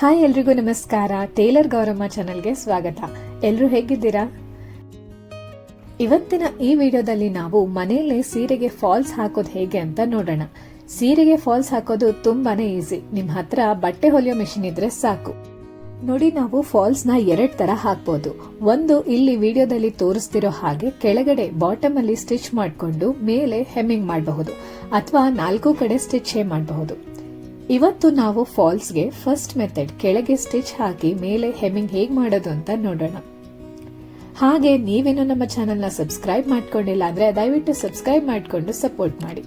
Hi ಎಲ್ರಿಗೂ ನಮಸ್ಕಾರ. Taylor Gowramma ಚಾನಲ್ಗೆ ಸ್ವಾಗತ. ಎಲ್ಲರೂ ಹೇಗಿದ್ದೀರಾ? ಇವತ್ತಿನ ಈ ವಿಡಿಯೋದಲ್ಲಿ ನಾವು ಮನೆಯಲ್ಲೇ ಸೀರೆಗೆ ಫಾಲ್ಸ್ ಹಾಕೋದು ಹೇಗೆ ಅಂತ ನೋಡೋಣ. ಸೀರೆಗೆ ಫಾಲ್ಸ್ ಹಾಕೋದು ತುಂಬಾನೇ ಈಸಿ. ನಿಮ್ಮ ಹತ್ರ ಬಟ್ಟೆ ಹೊಲಿಯೋ ಮೆಷಿನ್ ಇದ್ರೆ ಸಾಕು. ನೋಡಿ, ನಾವು ಫಾಲ್ಸ್ನ ಥರ ಹಾಕ್ಬೋದು. ಒಂದು, ಇಲ್ಲಿ ವಿಡಿಯೋದಲ್ಲಿ ತೋರಿಸ್ತಿರೋ ಹಾಗೆ ಕೆಳಗಡೆ ಬಾಟಮ್ ಅಲ್ಲಿ ಸ್ಟಿಚ್ ಮಾಡಿಕೊಂಡು ಮೇಲೆ ಹೆಮ್ಮಿಂಗ್ ಮಾಡಬಹುದು. ಅಥವಾ ನಾಲ್ಕು ಕಡೆ ಸ್ಟಿಚ್ ಮಾಡಬಹುದು. ಇವತ್ತು ನಾವು ಫಾಲ್ಸ್ಗೆ ಫಸ್ಟ್ ಮೆಥಡ್ ಕೆಳಗೆ ಸ್ಟಿಚ್ ಹಾಕಿ ಮೇಲೆ ಹೆಮ್ಮಿಂಗ್ ಹೇಗೆ ಮಾಡೋದು ಅಂತ ನೋಡೋಣ. ಹಾಗೆ ನೀವೇನು ನಮ್ಮ ಚಾನೆಲ್ನ ಸಬ್ಸ್ಕ್ರೈಬ್ ಮಾಡ್ಕೊಂಡಿಲ್ಲ ಅಂದ್ರೆ ದಯವಿಟ್ಟು ಸಬ್ಸ್ಕ್ರೈಬ್ ಮಾಡಿಕೊಂಡು ಸಪೋರ್ಟ್ ಮಾಡಿ.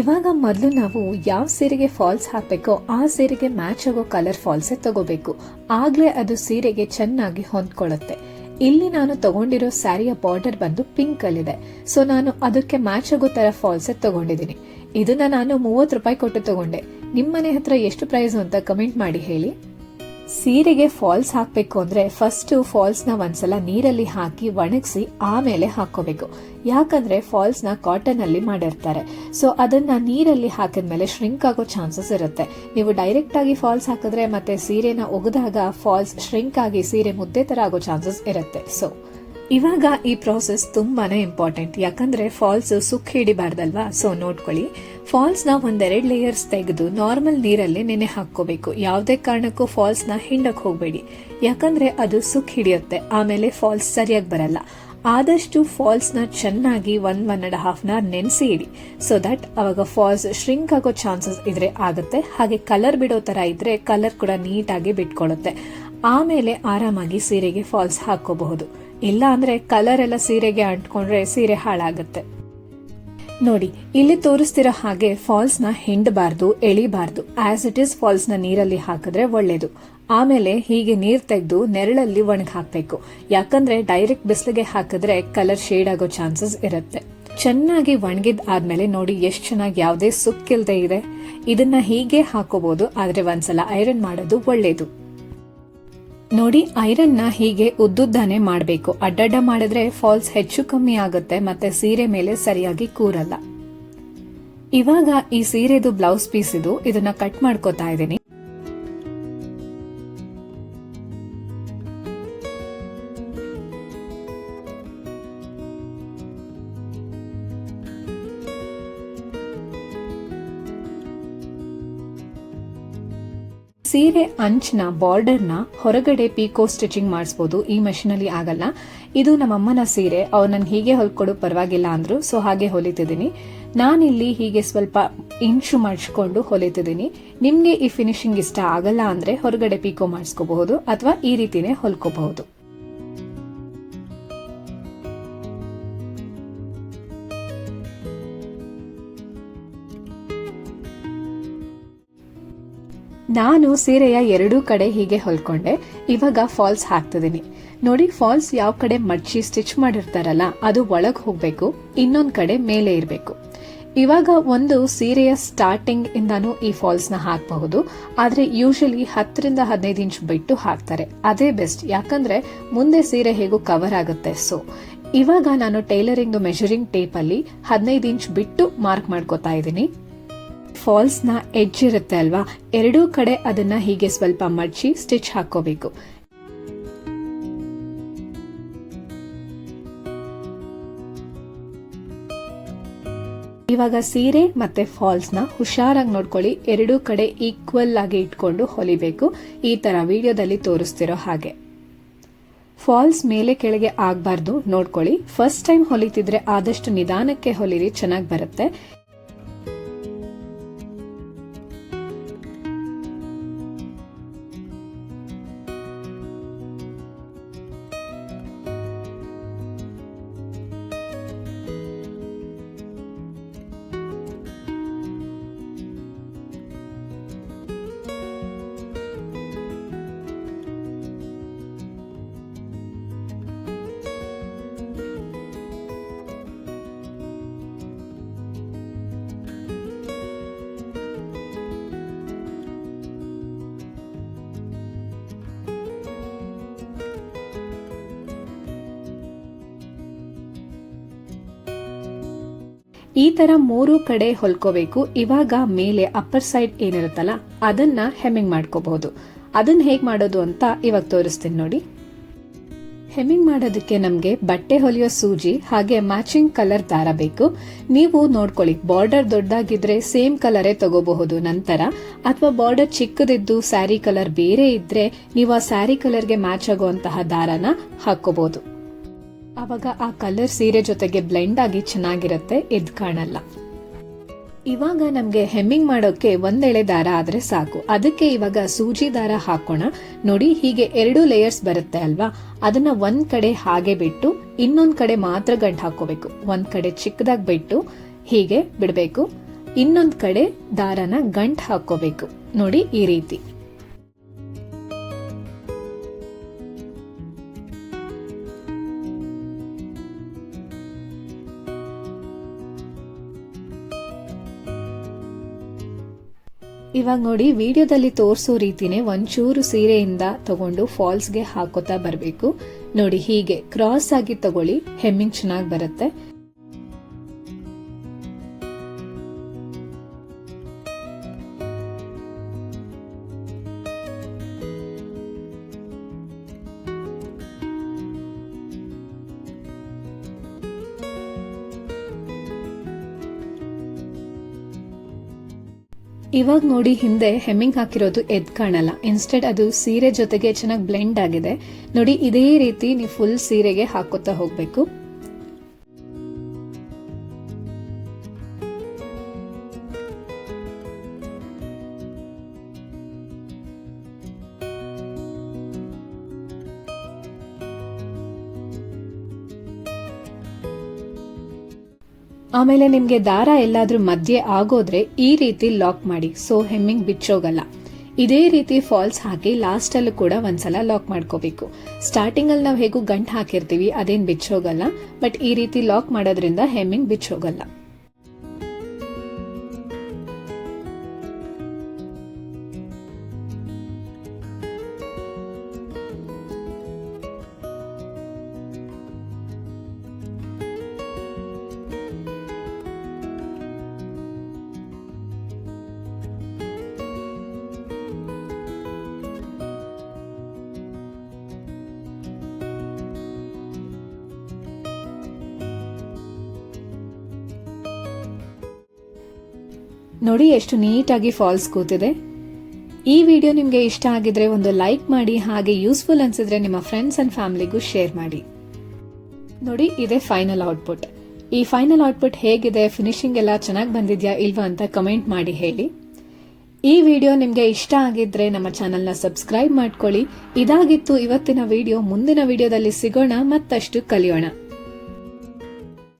ಇವಾಗ ಮೊದಲು ನಾವು ಯಾವ ಸೀರೆಗೆ ಫಾಲ್ಸ್ ಹಾಕಬೇಕೋ ಆ ಸೀರೆಗೆ ಮ್ಯಾಚ್ ಆಗೋ ಕಲರ್ ಫಾಲ್ಸೇ ತಗೋಬೇಕು. ಆಗ್ಲೇ ಅದು ಸೀರೆಗೆ ಚೆನ್ನಾಗಿ ಹೊಂದ್ಕೊಳ್ಳುತ್ತೆ. ಇಲ್ಲಿ ನಾನು ತಗೊಂಡಿರೋ ಸ್ಯಾರಿಯ ಬಾರ್ಡರ್ ಬಂದು ಪಿಂಕ್ ಅಲ್ಲಿದೆ. ಸೊ ನಾನು ಅದಕ್ಕೆ ಮ್ಯಾಚ್ ಆಗೋ ತರ ಫಾಲ್ಸ್ ತಗೊಂಡಿದ್ದೀನಿ. ಇದನ್ನ ನಾನು ಮೂವತ್ತು ರೂಪಾಯಿ ಕೊಟ್ಟು ತಗೊಂಡೆ. ನಿಮ್ಮನೆ ಹತ್ರ ಎಷ್ಟು ಪ್ರೈಸ್ ಅಂತ ಕಮೆಂಟ್ ಮಾಡಿ ಹೇಳಿ. ಸೀರೆಗೆ ಫಾಲ್ಸ್ ಹಾಕಬೇಕು ಅಂದ್ರೆ ಫಸ್ಟ್ ಫಾಲ್ಸ್ನ ಒಂದ್ಸಲ ನೀರಲ್ಲಿ ಹಾಕಿ ಒಣಗಿಸಿ ಆಮೇಲೆ ಹಾಕೋಬೇಕು ಯಾಕಂದ್ರೆ ಫಾಲ್ಸ್ನ ಕಾಟನ್ ಅಲ್ಲಿ ಮಾಡಿರ್ತಾರೆ. ಸೊ ಅದನ್ನ ನೀರಲ್ಲಿ ಹಾಕಿದ್ಮೇಲೆ ಶ್ರಿಂಕ್ ಆಗೋ ಚಾನ್ಸಸ್ ಇರುತ್ತೆ. ನೀವು ಡೈರೆಕ್ಟ್ ಆಗಿ ಫಾಲ್ಸ್ ಹಾಕಿದ್ರೆ ಮತ್ತೆ ಸೀರೆನ ಒಗೆದಾಗ ಫಾಲ್ಸ್ ಶ್ರಿಂಕ್ ಆಗಿ ಸೀರೆ ಮುದ್ದೆ ತರ ಆಗೋ ಚಾನ್ಸಸ್ ಇರುತ್ತೆ. ಸೊ ಇವಾಗ ಈ ಪ್ರಾಸೆಸ್ ತುಂಬಾ ಇಂಪಾರ್ಟೆಂಟ್ ಯಾಕಂದ್ರೆ ಫಾಲ್ಸ್ ಸುಕ್ ಹಿಡಿಬಾರ್ದಲ್ವಾ? ಸೊ ನೋಡ್ಕೊಳ್ಳಿ. ಫಾಲ್ಸ್ನ ಒಂದೆರಡು ಲೇಯರ್ಸ್ ತೆಗೆದು ನಾರ್ಮಲ್ ನೀರಲ್ಲಿ ನೆನೆ ಹಾಕೋಬೇಕು ಯಾವುದೇ ಕಾರಣಕ್ಕೂ ಫಾಲ್ಸ್ನ ಹಿಂಡಕ್ ಹೋಗ್ಬೇಡಿ. ಯಾಕಂದ್ರೆ ಅದು ಸುಕ್ ಹಿಡಿಯುತ್ತೆ. ಆಮೇಲೆ ಫಾಲ್ಸ್ ಸರಿಯಾಗಿ ಬರಲ್ಲ. ಆದಷ್ಟು ಫಾಲ್ಸ್ನ ಚೆನ್ನಾಗಿ ಒನ್ ಒನ್ ಅಂಡ್ ಹಾಫ್ನ ನೆನೆಸಿ ಇಡಿ. ಸೊ ದಟ್ ಅವಾಗ ಫಾಲ್ಸ್ ಶ್ರಿಂಕ್ ಆಗೋ ಚಾನ್ಸಸ್ ಇದ್ರೆ ಆಗುತ್ತೆ. ಹಾಗೆ ಕಲರ್ ಬಿಡೋ ತರ ಇದ್ರೆ ಕಲರ್ ಕೂಡ ನೀಟಾಗಿ ಬಿಟ್ಕೊಳ್ಳುತ್ತೆ ಆಮೇಲೆ ಆರಾಮಾಗಿ ಸೀರೆಗೆ ಫಾಲ್ಸ್ ಹಾಕೋಬಹುದು ಇಲ್ಲ ಅಂದ್ರೆ ಕಲರ್ ಎಲ್ಲ ಸೀರೆಗೆ ಅಂಟ್ಕೊಂಡ್ರೆ ಸೀರೆ ಹಾಳಾಗುತ್ತೆ. ನೋಡಿ, ಇಲ್ಲಿ ತೋರಿಸ್ತಿರೋ ಹಾಗೆ ಫಾಲ್ಸ್ನ ಹಿಂಡಬಾರ್ದು, ಎಳಿಬಾರ್ದು. ಆಸ್ ಇಟ್ ಇಸ್ ಫಾಲ್ಸ್ನ ನೀರಲ್ಲಿ ಹಾಕಿದ್ರೆ ಒಳ್ಳೇದು. ಆಮೇಲೆ ಹೀಗೆ ನೀರ್ ತೆಗೆದು ನೆರಳಲ್ಲಿ ಒಣಗಿ ಹಾಕಬೇಕು ಯಾಕಂದ್ರೆ ಡೈರೆಕ್ಟ್ ಬಿಸಿಲಿಗೆ ಹಾಕಿದ್ರೆ ಕಲರ್ ಶೇಡ್ ಆಗೋ ಚಾನ್ಸಸ್ ಇರುತ್ತೆ. ಚೆನ್ನಾಗಿ ಒಣಗಿದ್ ಆದ್ಮೇಲೆ ನೋಡಿ ಎಷ್ಟು ಚೆನ್ನಾಗಿ ಯಾವುದೇ ಸುಕ್ಕಿಲ್ದೇ ಇದೆ. ಇದನ್ನ ಹೀಗೆ ಹಾಕೋಬಹುದು ಆದ್ರೆ ಒಂದ್ಸಲ ಐರನ್ ಮಾಡೋದು ಒಳ್ಳೇದು. ನೋಡಿ ಐರನ್ನ ಹೀಗೆ ಉದ್ದುದ್ದಾನೆ ಮಾಡಬೇಕು. ಅಡ್ಡಡ್ಡ ಮಾಡಿದ್ರೆ ಫಾಲ್ಸ್ ಹೆಚ್ಚು ಕಮ್ಮಿ ಆಗುತ್ತೆ, ಮತ್ತೆ ಸೀರೆ ಮೇಲೆ ಸರಿಯಾಗಿ ಕೂರಲ್ಲ. ಇವಾಗ ಈ ಸೀರೆದು ಬ್ಲೌಸ್ ಪೀಸ್ ಇದು ಇದನ್ನ ಕಟ್ ಮಾಡ್ಕೋತಾ ಇದ್ದೀನಿ. ಸೀರೆ ಅಂಚ್ನ ಬಾರ್ಡರ್ನ ಹೊರಗಡೆ ಪೀಕೋ ಸ್ಟಿಚಿಂಗ್ ಮಾಡಿಸ್ಬೋದು. ಈ ಮಷೀನ್ ಅಲ್ಲಿ ಆಗಲ್ಲ. ಇದು ನಮ್ಮಮ್ಮನ ಸೀರೆ. ಅವ್ರು ನನ್ ಹೀಗೆ ಹೊಲ್ಕೊಡು, ಪರವಾಗಿಲ್ಲ ಅಂದ್ರು. ಸೊ ಹಾಗೆ ಹೊಲಿತಿದ್ದೀನಿ. ನಾನಿಲ್ಲಿ ಹೀಗೆ ಸ್ವಲ್ಪ ಇಂಚು ಮಾಡಿಸ್ಕೊಂಡು ಹೊಲಿತಿದ್ದೀನಿ. ನಿಮಗೆ ಈ ಫಿನಿಶಿಂಗ್ ಇಷ್ಟ ಆಗಲ್ಲ ಅಂದ್ರೆ ಹೊರಗಡೆ ಪೀಕೋ ಮಾಡಿಸ್ಕೋಬಹುದು ಅಥವಾ ಈ ರೀತಿನೇ ಹೊಲ್ಕೋಬಹುದು. ನಾನು ಸೀರೆಯ ಎರಡೂ ಕಡೆ ಹೀಗೆ ಹೊಲ್ಕೊಂಡೆ, ಇವಾಗ ಫಾಲ್ಸ್ ಹಾಕ್ತಿದ್ದೀನಿ ನೋಡಿ, ಫಾಲ್ಸ್ ಯಾವ ಕಡೆ ಮಡ್ಚಿ ಸ್ಟಿಚ್ ಮಾಡಿರ್ತಾರಲ್ಲ, ಅದು ಒಳಗೆ ಹೋಗಬೇಕು, ಇನ್ನೊಂದು ಕಡೆ ಮೇಲೆ ಇರಬೇಕು. ಇವಾಗ ಒಂದು ಸೀರೆಯ ಸ್ಟಾರ್ಟಿಂಗ್ ಇಂದಾನು ಈ ಫಾಲ್ಸ್ನ ಹಾಕಬಹುದು, ಆದ್ರೆ ಯೂಶಲಿ ಹತ್ತರಿಂದ ಹದಿನೈದು ಇಂಚ್ ಬಿಟ್ಟು ಹಾಕ್ತಾರೆ. ಅದೇ ಬೆಸ್ಟ್ ಯಾಕಂದ್ರೆ ಮುಂದೆ ಸೀರೆ ಹೇಗೂ ಕವರ್ ಆಗುತ್ತೆ ಸೊ ಇವಾಗ ನಾನು ಟೈಲರಿಂಗ್ ಮೆಷರಿಂಗ್ ಟೇಪ್ ಅಲ್ಲಿ ಹದಿನೈದು ಇಂಚ್ ಬಿಟ್ಟು ಮಾರ್ಕ್ ಮಾಡ್ಕೋತಾ ಇದ್ದೀನಿ ಫಾಲ್ಸ್ನ ಎಡ್ಜ್ ಇರುತ್ತೆ ಅಲ್ವಾ? ಎರಡೂ ಕಡೆ ಅದನ್ನ ಹೀಗೆ ಸ್ವಲ್ಪ ಮಡಚಿ ಸ್ಟಿಚ್ ಹಾಕೋಬೇಕು ಇವಾಗ ಸೀರೆ ಮತ್ತೆ ಫಾಲ್ಸ್ನ ಹುಷಾರಾಗಿ ನೋಡ್ಕೊಳ್ಳಿ. ಎರಡೂ ಕಡೆ ಈಕ್ವಲ್ ಆಗಿ ಇಟ್ಕೊಂಡು ಹೊಲಿಬೇಕು. ಈ ತರ ವಿಡಿಯೋದಲ್ಲಿ ತೋರಿಸ್ತಿರೋ ಹಾಗೆ. ಫಾಲ್ಸ್ ಮೇಲೆ ಕೆಳಗೆ ಆಗಬಾರ್ದು, ನೋಡ್ಕೊಳ್ಳಿ. ಫಸ್ಟ್ ಟೈಮ್ ಹೊಲಿತಿದ್ರೆ ಆದಷ್ಟು ನಿಧಾನಕ್ಕೆ ಹೊಲಿರಿ, ಚೆನ್ನಾಗಿ ಬರುತ್ತೆ. ಈ ತರ ಮೂರು ಕಡೆ ಹೊಲ್ಕೋಬೇಕು. ಇವಾಗ ಮೇಲೆ ಅಪ್ಪರ್ ಸೈಡ್ ಏನಿರುತ್ತಲ್ಲ, ಅದನ್ನ ಹೆಮ್ಮಿಂಗ್ ಮಾಡ್ಕೋಬಹುದು. ಅದನ್ನ ಹೇಗೆ ಮಾಡೋದು ಅಂತ ಇವಾಗ ತೋರಿಸ್ತೀನಿ ನೋಡಿ. ಹೆಮ್ಮಿಂಗ್ ಮಾಡೋದಕ್ಕೆ ನಮಗೆ ಬಟ್ಟೆ ಹೊಲಿಯೋ ಸೂಜಿ, ಹಾಗೆ ಮ್ಯಾಚಿಂಗ್ ಕಲರ್ ದಾರ ಬೇಕು. ನೀವು ನೋಡ್ಕೊಳ್ಳಿ ಬಾರ್ಡರ್ ದೊಡ್ಡದಾಗಿದ್ರೆ ಸೇಮ್ ಕಲರೇ ತಗೋಬಹುದು ನಂತರ. ಅಥವಾ ಬಾರ್ಡರ್ ಚಿಕ್ಕದಿದ್ದು ಸ್ಯಾರಿ ಕಲರ್ ಬೇರೆ ಇದ್ರೆ, ನೀವು ಆ ಸ್ಯಾರಿ ಕಲರ್ಗೆ ಮ್ಯಾಚ್ ಆಗುವಂತಹ ದಾರನ ಹಾಕೋಬಹುದು ಅವಾಗ ಆ ಕಲರ್ ಸೀರೆ ಜೊತೆಗೆ ಬ್ಲೆಂಡ್ ಆಗಿ ಚೆನ್ನಾಗಿರುತ್ತೆ ಎದ್ದು ಕಾಣಲ್ಲ. ಇವಾಗ ನಮಗೆ ಹೆಮ್ಮಿಂಗ್ ಮಾಡೋಕೆ ಒಂದೆಳೆ ದಾರ ಆದರೆ ಸಾಕು. ಅದಕ್ಕೆ ಇವಾಗ ಸೂಜಿ ದಾರ ಹಾಕೋಣ. ನೋಡಿ, ಹೀಗೆ ಎರಡು ಲೇಯರ್ಸ್ ಬರುತ್ತೆ ಅಲ್ವಾ? ಅದನ್ನ ಒಂದ್ ಕಡೆ ಹಾಗೆ ಬಿಟ್ಟು, ಇನ್ನೊಂದ್ ಕಡೆ ಮಾತ್ರ ಗಂಟು ಹಾಕೋಬೇಕು ಒಂದ್ ಕಡೆ ಚಿಕ್ಕದಾಗಿ ಬಿಟ್ಟು, ಹೀಗೆ ಬಿಡಬೇಕು. ಇನ್ನೊಂದ್ ಕಡೆ ದಾರನ ಗಂಟು ಹಾಕೋಬೇಕು ನೋಡಿ, ಈ ರೀತಿ. ಇವಾಗ ನೋಡಿ, ವಿಡಿಯೋದಲ್ಲಿ ತೋರಿಸೋ ರೀತಿನೇ ಒಂಚೂರು ಸೀರೆಯಿಂದ ತಗೊಂಡು ಫಾಲ್ಸ್ಗೆ ಹಾಕೋತಾ ಬರಬೇಕು. ನೋಡಿ, ಹೀಗೆ ಕ್ರಾಸ್ ಆಗಿ ತಗೊಳ್ಳಿ ಹೆಮ್ಮಿಂಗ್ ಚೆನ್ನಾಗಿ ಬರುತ್ತೆ. ಇವಾಗ ನೋಡಿ ಹಿಂದೆ ಹೆಮ್ಮಿಂಗ್ ಹಾಕಿರೋದು ಎದ್ ಕಾಣಲ್ಲ. ಇನ್ಸ್ಟೆಡ್ ಅದು ಸೀರೆ ಜೊತೆಗೆ ಚೆನ್ನಾಗಿ ಬ್ಲೆಂಡ್ ಆಗಿದೆ. ನೋಡಿ ಇದೇ ರೀತಿ ನೀವು ಫುಲ್ ಸೀರೆಗೆ ಹಾಕೋತಾ ಹೋಗ್ಬೇಕು. ಆಮೇಲೆ ನಿಮಗೆ ದಾರ ಎಲ್ಲಾದರೂ ಮಧ್ಯೆ ಆಗೋದ್ರೆ ಈ ರೀತಿ ಲಾಕ್ ಮಾಡಿ, ಸೊ ಹೆಮ್ಮಿಂಗ್ ಬಿಚ್ಚೋಗಲ್ಲ. ಇದೇ ರೀತಿ ಫಾಲ್ಸ್ ಹಾಕಿ ಲಾಸ್ಟ್ ಅಲ್ಲೂ ಕೂಡ ಒಂದ್ಸಲ ಲಾಕ್ ಮಾಡ್ಕೋಬೇಕು. ಸ್ಟಾರ್ಟಿಂಗ್ ಅಲ್ಲಿ ನಾವು ಹೇಗೂ ಗಂಟು ಹಾಕಿರ್ತೀವಿ, ಅದೇನ್ ಬಿಚ್ಚೋಗಲ್ಲ, ಬಟ್ ಈ ರೀತಿ ಲಾಕ್ ಮಾಡೋದ್ರಿಂದ ಹೆಮ್ಮಿಂಗ್ ಬಿಚ್ಚೋಗಲ್ಲ. ನೋಡಿ ಎಷ್ಟು ನೀಟಾಗಿ ಫಾಲ್ಸ್ ಕೂತಿದೆ. ಈ ವಿಡಿಯೋ ನಿಮಗೆ ಇಷ್ಟ ಆಗಿದ್ರೆ ಒಂದು ಲೈಕ್ ಮಾಡಿ, ಹಾಗೆ ಯೂಸ್ಫುಲ್ ಅನ್ಸಿದ್ರೆ ನಿಮ್ಮ ಫ್ರೆಂಡ್ಸ್ ಅಂಡ್ ಫ್ಯಾಮಿಲಿಗೂ ಶೇರ್ ಮಾಡಿ. ನೋಡಿ, ಇದೆ ಫೈನಲ್ ಔಟ್ಪುಟ್. ಈ ಫೈನಲ್ ಔಟ್ಪುಟ್ ಹೇಗಿದೆ, ಫಿನಿಶಿಂಗ್ ಎಲ್ಲ ಚೆನ್ನಾಗಿ ಬಂದಿದ್ಯಾ ಇಲ್ವಾ ಅಂತ ಕಮೆಂಟ್ ಮಾಡಿ ಹೇಳಿ. ಈ ವಿಡಿಯೋ ನಿಮಗೆ ಇಷ್ಟ ಆಗಿದ್ರೆ ನಮ್ಮ ಚಾನೆಲ್ನ ಸಬ್ಸ್ಕ್ರೈಬ್ ಮಾಡ್ಕೊಳ್ಳಿ. ಇದಾಗಿತ್ತು ಇವತ್ತಿನ ವಿಡಿಯೋ. ಮುಂದಿನ ವಿಡಿಯೋದಲ್ಲಿ ಸಿಗೋಣ, ಮತ್ತಷ್ಟು ಕಲಿಯೋಣ.